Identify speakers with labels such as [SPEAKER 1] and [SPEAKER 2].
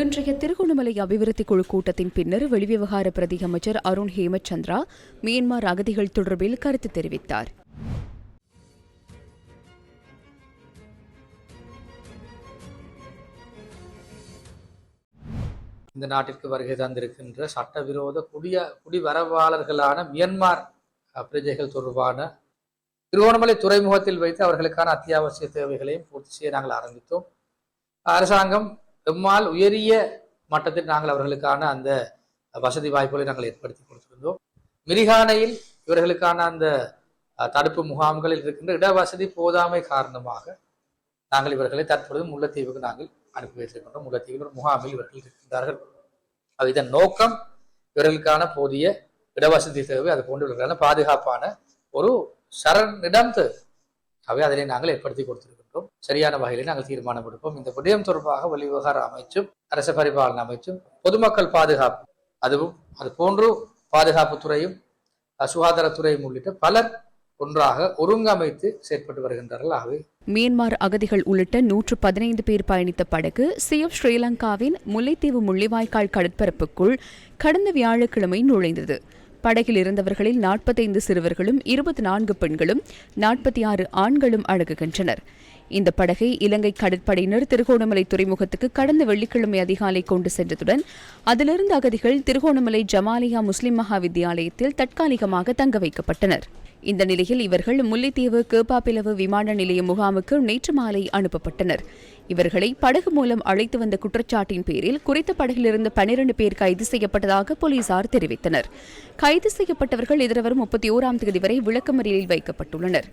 [SPEAKER 1] இன்றைய திருகோணமலை அபிவிருத்தி குழு கூட்டத்தின் பின்னர் வெளிவிவகார பிரதி அமைச்சர் அருண் ஹேமச்சந்திரா மியான்மர் அகதிகள் தொடர்பில் கருத்து தெரிவித்தார்.
[SPEAKER 2] இந்த நாட்டிற்கு வருகை தந்திருக்கின்ற சட்டவிரோத குடிய குடிவரவாளர்களான மியன்மார் பிரஜைகள் தொடர்பான திருவோணமலை துறைமுகத்தில் வைத்து அவர்களுக்கான அத்தியாவசிய தேவைகளையும் பூர்த்தி செய்ய நாங்கள் ஆரம்பித்தோம். அரசாங்கம் எம்மால் உயரிய மட்டத்தில் நாங்கள் அவர்களுக்கான அந்த வசதி வாய்ப்புகளை நாங்கள் ஏற்படுத்தி கொடுத்திருந்தோம். மிரிகானையில் இவர்களுக்கான அந்த தடுப்பு முகாம்களில் இருக்கின்ற இடவசதி போதாமை காரணமாக நாங்கள் இவர்களை தற்பொழுது முல்லைத்தீவுக்கு நாங்கள் அனுப்பி வைத்திருக்கின்றோம். முல்லைத்தீவில் ஒரு முகாமில் இவர்கள் இருக்கின்றார்கள். அது இதன் நோக்கம் இவர்களுக்கான போதிய இடவசதி தேவை அது போன்றவர்களுக்கான பாதுகாப்பான ஒரு சரணிடம் தேவை அவை அதனை நாங்கள் ஏற்படுத்தி கொடுத்திருக்கின்றோம் சரியான வகையில் நாங்கள் தீர்மானம் எடுப்போம். இந்த விடயம் தொடர்பாக வெளிவிவகார அமைச்சும் அரச பரிபாலன அமைச்சும் பொதுமக்கள் பாதுகாப்பு அதுவும் அது போன்று பாதுகாப்புத்துறையும் துறையும் சுகாதாரத்துறையும் உள்ளிட்ட பலர் ஒன்றாக ஒருங்கமைத்து செயற்பட்டு வருகின்றார்கள். ஆகவே
[SPEAKER 1] மியான்மர் அகதிகள் உள்ளிட்ட நூற்று பதினைந்து பேர் பயணித்த படகு சிஎஃப் ஸ்ரீலங்காவின் முல்லைத்தீவு முள்ளிவாய்க்கால் கடற்பரப்புக்குள் கடந்த வியாழக்கிழமை நுழைந்தது. படகில் இருந்தவர்களில் நாற்பத்தைந்து சிறுவர்களும் இருபத்தி நான்கு பெண்களும் நாற்பத்தி ஆறு ஆண்களும் அடங்குகின்றனர். இந்த படகை இலங்கை கடற்படையினர் திருகோணமலை துறைமுகத்துக்கு கடந்த வெள்ளிக்கிழமை அதிகாலை கொண்டு சென்றதுடன் அதிலிருந்து அகதிகள் திருகோணமலை ஜமாலியா முஸ்லிம் மகா வித்தியாலயத்தில் தற்காலிகமாக தங்க வைக்கப்பட்டனர். இந்த நிலையில் இவர்கள் முல்லைத்தீவு கேப்பாப்பிலவு விமான நிலைய முகாமுக்கு நேற்று மாலை அனுப்பப்பட்டனர். இவர்களை படகு மூலம் அழைத்து வந்த குற்றச்சாட்டின் பேரில் குறித்த படகிலிருந்த பனிரண்டு பேர் கைது செய்யப்பட்டதாக போலீசார் தெரிவித்தனர். கைது செய்யப்பட்டவர்கள் எதிர்வரும் முப்பத்தி ஓராம் தேதி வரை விளக்கமறியலில் வைக்கப்பட்டுள்ளனர்.